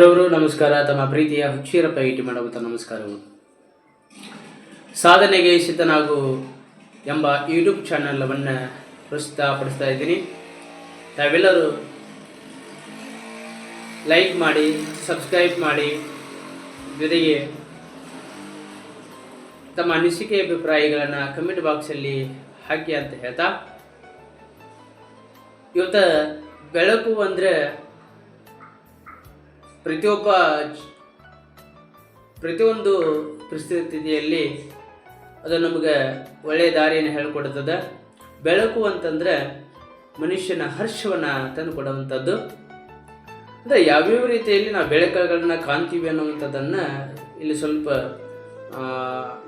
ಸರ್ವರು ನಮಸ್ಕಾರ. ತಮ್ಮ ಪ್ರೀತಿಯ ಹುಚ್ಚೀರಪ್ಪ ಭೇಟಿ ಮಾಡುವಂಥ ನಮಸ್ಕಾರವು ಸಾಧನೆಗೆ ಸಿದ್ಧನಾಗು ಎಂಬ ಯೂಟ್ಯೂಬ್ ಚಾನಲವನ್ನು ಪ್ರಸ್ತುತಪಡಿಸ್ತಾ ಇದ್ದೀನಿ. ತಾವೆಲ್ಲರೂ ಲೈಕ್ ಮಾಡಿ ಸಬ್ಸ್ಕ್ರೈಬ್ ಮಾಡಿ, ಜೊತೆಗೆ ತಮ್ಮ ಅನಿಸಿಕೆ ಅಭಿಪ್ರಾಯಗಳನ್ನು ಕಮೆಂಟ್ ಬಾಕ್ಸಲ್ಲಿ ಹಾಕಿ ಅಂತ ಹೇಳ್ತಾ, ಇವತ್ತು ಬೆಳಕು ಅಂದರೆ ಪ್ರತಿಯೊಬ್ಬ ಪ್ರತಿಯೊಂದು ಪರಿಸ್ಥಿತಿಯಲ್ಲಿ ಅದು ನಮಗೆ ಒಳ್ಳೆಯ ದಾರಿಯನ್ನು ಹೇಳ್ಕೊಡ್ತದೆ ಬೆಳಕು ಅಂತಂದರೆ ಮನುಷ್ಯನ ಹರ್ಷವನ್ನು ತಂದು ಕೊಡುವಂಥದ್ದು ಅಂದರೆ ಯಾವ್ಯಾವ ರೀತಿಯಲ್ಲಿ ನಾವು ಬೆಳಕುಗಳನ್ನ ಕಾಣ್ತೀವಿ ಅನ್ನುವಂಥದ್ದನ್ನು ಇಲ್ಲಿ ಸ್ವಲ್ಪ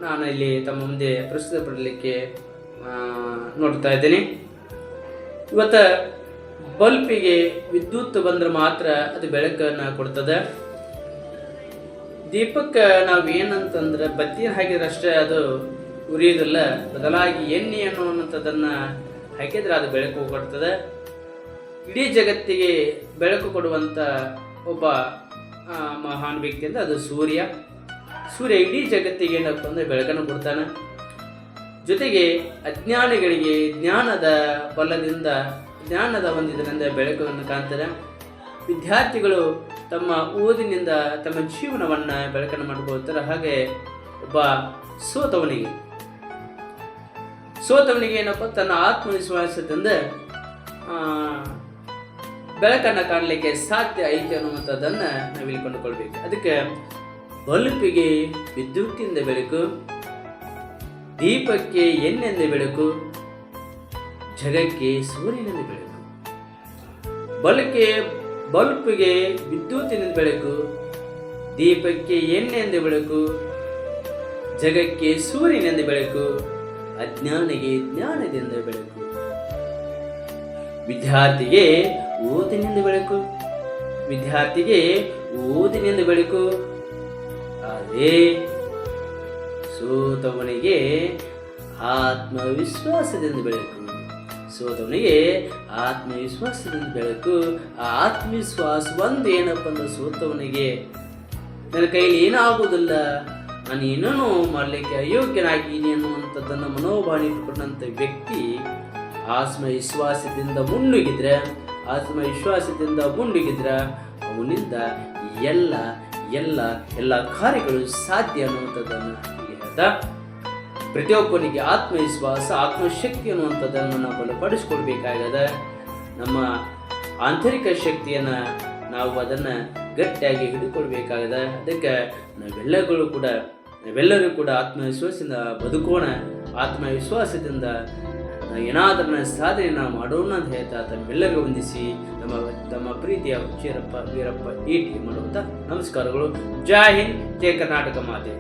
ನಾನು ಇಲ್ಲಿ ತಮ್ಮ ಮುಂದೆ ಪ್ರಸ್ತುತಪಡಲಿಕ್ಕೆ ನೋಡ್ತಾ ಇದ್ದೀನಿ. ಇವತ್ತು ಬಲ್ಪಿಗೆ ವಿದ್ಯುತ್ ಬಂದ್ರೆ ಮಾತ್ರ ಅದು ಬೆಳಕನ್ನು ಕೊಡ್ತದೆ. ದೀಪಕ್ಕೆ ನಾವು ಏನಂತಂದ್ರೆ ಬತ್ತಿ ಹಾಕಿದ್ರೆ ಅಷ್ಟೇ ಅದು ಉರಿಯೋದಿಲ್ಲ. ಬದಲಾಗಿ ಎಣ್ಣೆ ಅನ್ನುವಂಥದ್ದನ್ನು ಹಾಕಿದ್ರೆ ಅದು ಬೆಳಕು ಕೊಡ್ತದೆ. ಇಡೀ ಜಗತ್ತಿಗೆ ಬೆಳಕು ಕೊಡುವಂಥ ಒಬ್ಬ ಮಹಾನ್ ವ್ಯಕ್ತಿ ಅಂದ್ರೆ ಅದು ಸೂರ್ಯ. ಸೂರ್ಯ ಇಡೀ ಜಗತ್ತಿಗೆ ಏನಪ್ಪ ಅಂದರೆ ಬೆಳಕನ್ನು ಕೊಡ್ತಾನೆ. ಜೊತೆಗೆ ಅಜ್ಞಾನಿಗಳಿಗೆ ಜ್ಞಾನದ ಬಲದಿಂದ ಜ್ಞಾನದ ಒಂದು ಇದರಿಂದ ಬೆಳಕನ್ನು ಕಾಣ್ತಾರೆ ವಿದ್ಯಾರ್ಥಿಗಳು ತಮ್ಮ ಓದಿನಿಂದ ತಮ್ಮ ಜೀವನವನ್ನು ಬೆಳಕನ್ನು ಮಾಡಿಕೊಳ್ತಾರೆ. ಹಾಗೆ ಒಬ್ಬ ಸೋತವನಿಗೆ. ಸೋತವನಿಗೆ ಏನಪ್ಪ? ತನ್ನ ಆತ್ಮವಿಶ್ವಾಸದಿಂದ ಬೆಳಕನ್ನು ಕಾಣಲಿಕ್ಕೆ ಸಾಧ್ಯ ಐತೆ ಅನ್ನುವಂಥದ್ದನ್ನು ನಾವಿಲ್ಲಿ ಕೊಂಡುಕೊಳ್ಬೇಕು ಅದಕ್ಕೆ ಬಲ್ಪಿಗೆ ವಿದ್ಯುತ್ತಿಂದ ಬೆಳಕು, ದೀಪಕ್ಕೆ ಎಣ್ಣೆಂದ ಬೆಳಕು ಜಗಕ್ಕೆ ಸೂರ್ಯನಿಂದ ಬೆಳಕು. ಬಲ್ಕೆ ಬಲ್ಪಿಗೆ ವಿದ್ಯುತ್ತಿನ ಬೆಳಕು. ದೀಪಕ್ಕೆ ಎಣ್ಣೆಯಿಂದ ಬೆಳಕು. ಜಗಕ್ಕೆ ಸೂರ್ಯನಿಂದ ಬೆಳಕು. ಅಜ್ಞಾನಿಗೆ ಜ್ಞಾನದಿಂದ ಬೆಳಕು. ವಿದ್ಯಾರ್ಥಿಗೆ ಓದಿನಿಂದ ಬೆಳಕು. ವಿದ್ಯಾರ್ಥಿಗೆ ಓದಿನಿಂದ ಬೆಳಕು. ಅದೇ ಸೋತವನಿಗೆ ಆತ್ಮವಿಶ್ವಾಸದಿಂದ ಬೆಳಕು. ಸೋತವನಿಗೆ ಆತ್ಮವಿಶ್ವಾಸದಿಂದ ಬೆಳಕು, ಆ ಆತ್ಮವಿಶ್ವಾಸ ಒಂದು ಏನಪ್ಪ ಅಂದ್ರೆ ಸೋತವನಿಗೆ. ನನ್ನ ಕೈಲಿ ಏನಾಗುವುದಿಲ್ಲ, ನಾನು ಏನೂ ಮಾಡಲಿಕ್ಕೆ ಅಯೋಗ್ಯನಾಗಿದ್ದೀನಿ ಅನ್ನುವಂಥದ್ದನ್ನು ಮನೋಭಾವನೆ ಇಟ್ಟುಕೊಂಡಂಥ ವ್ಯಕ್ತಿ ಆತ್ಮವಿಶ್ವಾಸದಿಂದ ಮುನ್ನುಗಿದ್ರೆ ಆತ್ಮವಿಶ್ವಾಸದಿಂದ ಮುನ್ನುಗಿದ್ರೆ ಅವನಿಂದ ಎಲ್ಲ ಎಲ್ಲ ಎಲ್ಲ ಕಾರ್ಯಗಳು ಸಾಧ್ಯ ಅನ್ನುವಂಥದ್ದನ್ನು ಹೇಳ್ತಾ ಪ್ರತಿಯೊಬ್ಬನಿಗೆ ಆತ್ಮವಿಶ್ವಾಸ, ಆತ್ಮಶಕ್ತಿ ಅನ್ನುವಂಥದ್ದನ್ನು ನಾವು ಬಲಪಡಿಸ್ಕೊಡ್ಬೇಕಾಗದ. ನಮ್ಮ ಆಂತರಿಕ ಶಕ್ತಿಯನ್ನು ನಾವು ಅದನ್ನು ಗಟ್ಟಿಯಾಗಿ ಹಿಡಿಕೊಳ್ಬೇಕಾಗದ ಅದಕ್ಕೆ ನಾವೆಲ್ಲಗಳು ಕೂಡ, ನಾವೆಲ್ಲರೂ ಕೂಡ ಆತ್ಮವಿಶ್ವಾಸದಿಂದ ಬದುಕೋಣ. ಆತ್ಮವಿಶ್ವಾಸದಿಂದ ಏನಾದರೂ ಸಾಧನೆ ಮಾಡೋಣ ಅಂತ ಹೇಳ್ತಾ ತಮ್ಮೆಲ್ಲರಿಗೂ ವಂದಿಸಿ ನಮ್ಮ ತಮ್ಮ ಪ್ರೀತಿಯ ಚೀರಪ್ಪ ವೀರಪ್ಪ ಈಟಿ ಮಾಡುವಂಥ ನಮಸ್ಕಾರಗಳು. ಜೈ ಹಿಂದ್, ಜೈ ಕರ್ನಾಟಕ ಮಾತೆ.